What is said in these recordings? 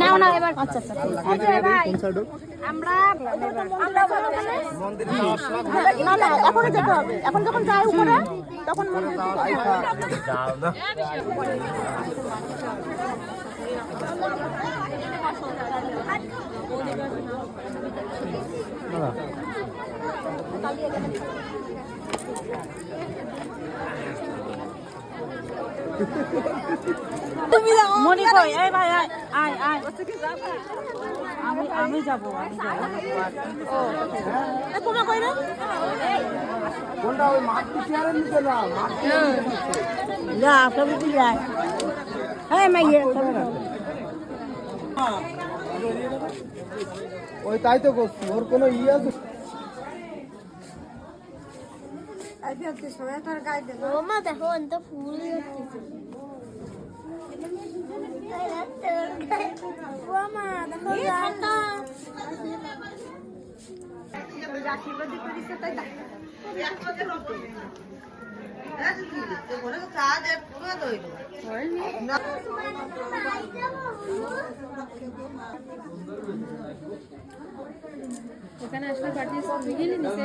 না। না এবার আচ্ছা আচ্ছা। ভাই আমরা মন্দিরে যাওয়ার সময় না না এখন যেতে হবে। এখন যখন যাই উপরে তখন মনে না মনি কই? এই ভাই আয় আয় আয়। আমি আমি যাব আমি যাব। তোমরা কই না কোনটা ওই মাতৃ চেয়ারে নিতে না যা সবই তুই যায় হ্যাঁ মাইয়ে ওই তাই তো করছি ওর কোনো ইয়ে আছে? মা দেখো অন্ত ফুল ওখানে আসলে পার্টি মিলিয়ে নিছে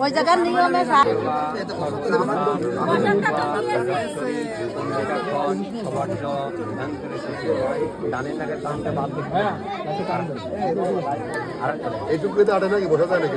ওই জায়গার নিয়মে এইটুকু আটে নাকি বসা যায় নাকি?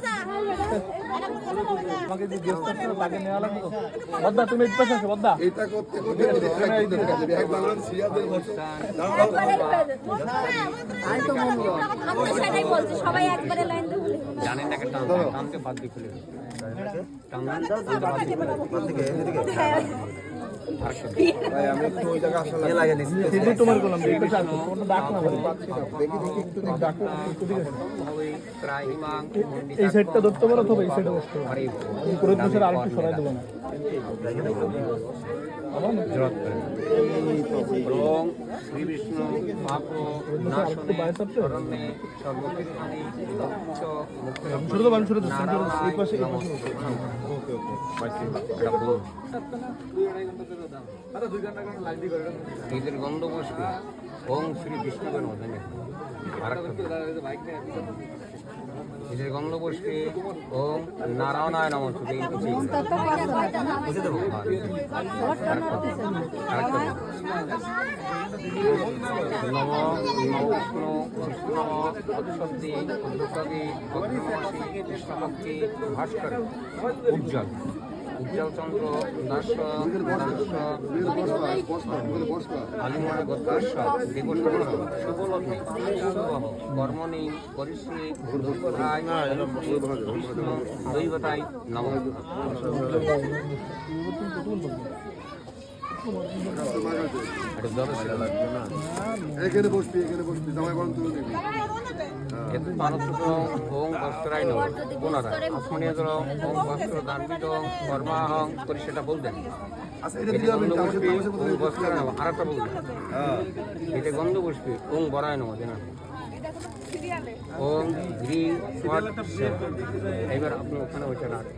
আর একবার দিয়া এইটা করতে করতে বিহার বাংলার সিরিয়াদের বসো একবারে হয়ে যাবে আমরা সেটাই বলছি সবাই একবারে লাইন ধরে জানেন না টান টানকে বাদ দিয়ে খুলে টান দিয়ে খুলে তোমার করলাম এই সাইডটা ধরতে পারো তো এই সাইডে বসতে পারো? পুরো দেশের আরেকটু সরাই দেবো না? রং পাপ নাশনে শরণে সর্বকীর্তনে উচ্চ মুক্ত নারায়ণ এই পাশে এই পাশে ঈদের গন্ধ বসবে ওম শ্রী বিষ্ণু ঈদের গন্ধ বসবে ওম নারায়ণায় নম। শুধু এই বুঝে দেবো? নম নম বিষ্ণু বিষ্ণু অক্ষদি অধ্যপদি ভগ্নমাসী কৃষ্ণভক্তি ভাস্কর উজ্জ্বল। উজ্জ্বল চন্দ্র দাস কর্মণি দুর্গধায় বিষ্ণু দৈবতায় এখানে বসবি এখানে বসবি জামাই বরণ তুলে দিবি। এত মানসুত ওং বস্ত্রায় নম পুনরায় আসমানীয় জল ওং বস্ত্র দানবিদ কর্মাহং করে সেটা বলবেন আর একটা বলবেন গন্ধ বসবে ওং বরায় নম জানা ওং গ্রি এবার আপনি ওখানে বসে রাখেন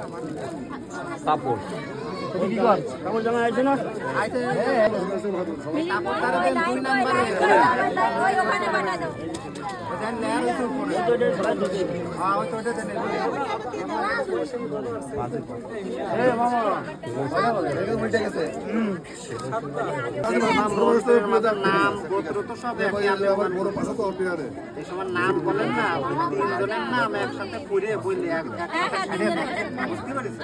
না কাপড় নাম গোত্র তো সব তো অপিনারে নাম বলেন না তিনজনের নাম একসাথে পড়ে বললে এক দুজনে। বুঝতে পারিস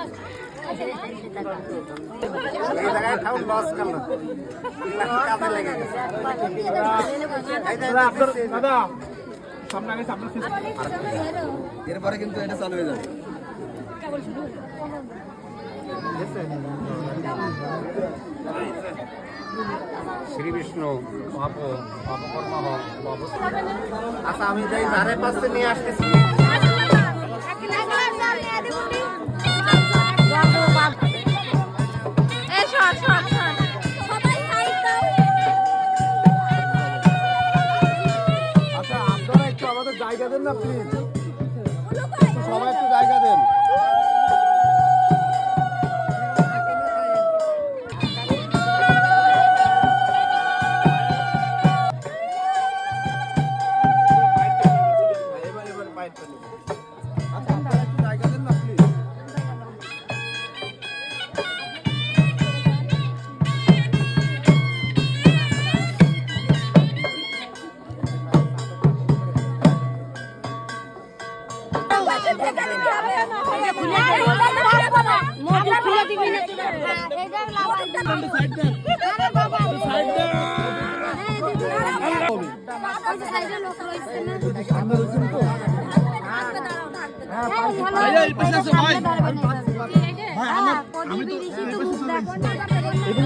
এই জায়গায় ঠাউন লস করল কাজে লেগে গেছে দাদা আগে সামনে এরপরে কিন্তু এটা চালু হয়ে যাবে শ্রী বিষ্ণু পাপ পাপকর্ম আচ্ছা আমি যাই ধারে পাশে নিয়ে আসতেছি না প্লিজ সবাই একটু জায়গা দেন।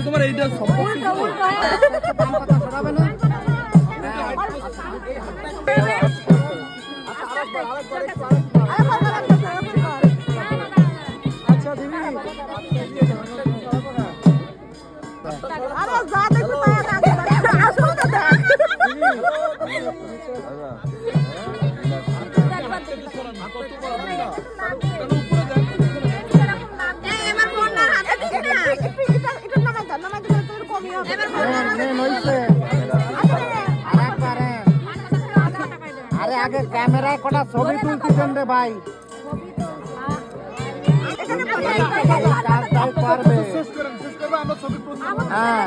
তোমার এইটা সম্পর্ক আরে আরে আগে ক্যামেরায় কটা ছবি তুলতেছেন রে ভাই। কাজ তাই করবে শেষ করেন শেষ করবে আমরা ছবি পোস্ট হ্যাঁ।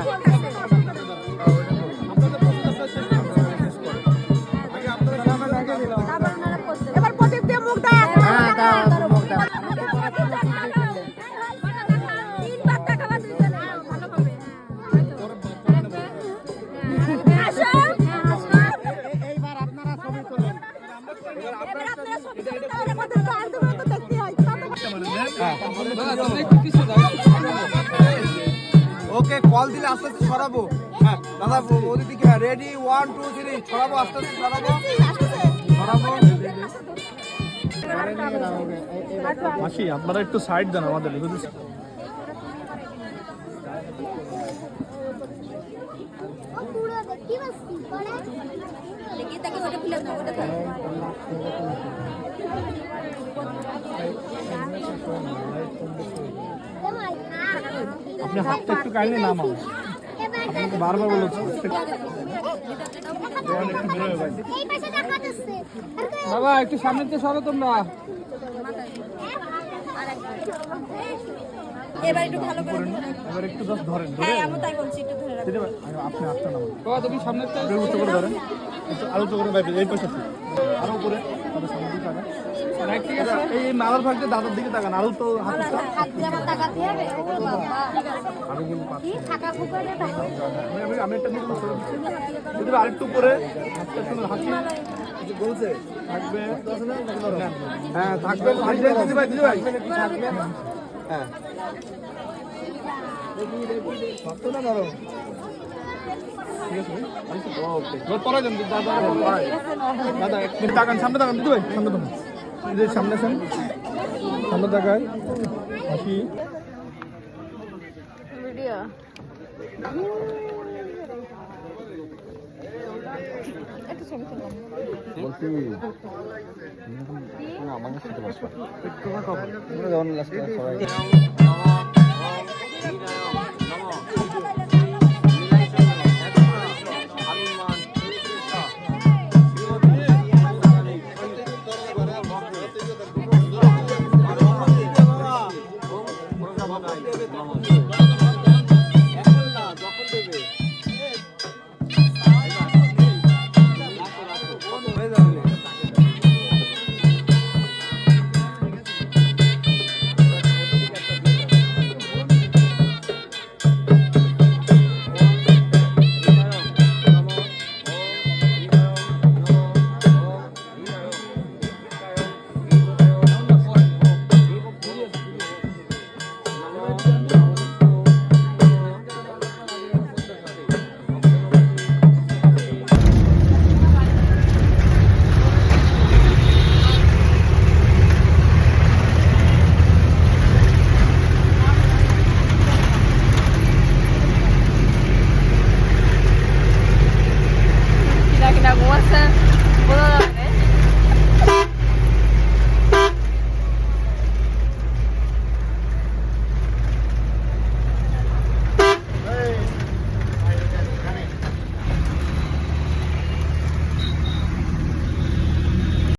কল দিলে আস্তে আস্তে ছড়াবো। হ্যাঁ দাদা ওদের দিকে রেডি ওয়ান টু থ্রি ছড়াবো, আস্তে আস্তে ছড়াবো। ছড়াবো। মাসি, আপনারা একটু সাইড দেন আমাদের বুঝেছি দেখি তাকে ওটা ফিলে না ওটা ধরো আপনি হাতটা একটু কাইন্ডলি নামাও আপনাকে বারবার বলেছি। বাবা একটু সামনে তো সরো তোমরা। এবার একটু ভালো করে দিন। এবার একটু জাস্ট ধরেন হ্যাঁ আমি তাই বলছি একটু ধরে রাখো। দিদি আপনি নামান বাবা তুমি সামনে একটু উঁচু করে ধরেন। একটু আরও করে ভাই এই পাশে। আছে। আরও উপরে এই মালার ফাঁকতে দাদার দিকে তাকান আরও তো হাত হাত আমি একটা ভাই, আরেকটু উপরে হাসি বলছে হ্যাঁ থাকবে দিদি ভাই দিদি ভাই। হ্যাঁ শক্ত না নরম এবার পরে যান দাদা পরে দাদা এক মিনিট তাকান সামনে তাকান দিদি ভাই সামনে তাকান। দিদি সামনে আছেন সামনে তাকায় হাসি। ভিডিও। নমঃ